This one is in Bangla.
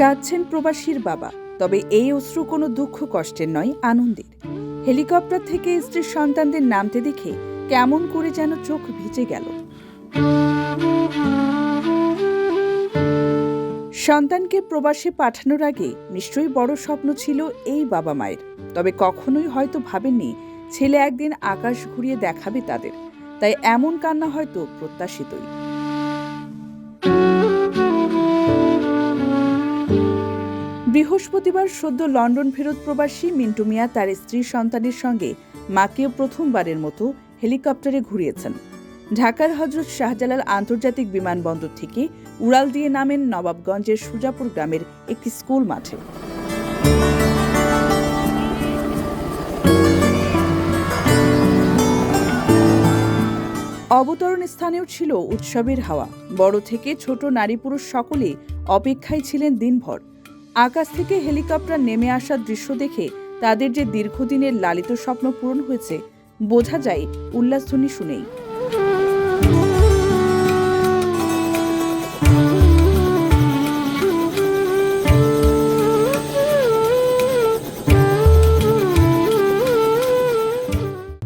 কাঁদছেন প্রবাসীর বাবা, তবে এই অশ্রু কোনো দুঃখ, কষ্টের নয়, আনন্দের। হেলিকপ্টার থেকে স্ত্রীর সন্তানদের নামতে দেখে কেমন করে যেন চোখ ভিজে গেল। সন্তানকে প্রবাসে পাঠানোর আগে নিশ্চয়ই বড় স্বপ্ন ছিল এই বাবা মায়ের, তবে কখনোই হয়তো ভাবেননি ছেলে একদিন আকাশ ঘুরিয়ে দেখাবে তাদের। তাই এমন কান্না হয়তো প্রত্যাশিতই। বৃহস্পতিবার সদ্য লন্ডন ফেরত প্রবাসী মিন্টু মিয়া তার স্ত্রী সন্তানের সঙ্গে মাকেও প্রথমবারের মতো হেলিকপ্টারে ঘুরিয়েছেন। ঢাকার হজরত শাহজালাল আন্তর্জাতিক বিমানবন্দর থেকে উড়াল দিয়ে নামেন নবাবগঞ্জের সুজাপুর গ্রামের একটি স্কুল মাঠে। অবতরণ স্থানেও ছিল উৎসবের হাওয়া। বড় থেকে ছোট নারী পুরুষ সকলে অপেক্ষায় ছিলেন দিনভর। আকাশ থেকে হেলিকপ্টার নেমে আসার দৃশ্য দেখে তাদের যে দীর্ঘদিনের লালিত স্বপ্ন পূরণ হয়েছে, বোঝা যায় উল্লাসধ্বনি শুনেই।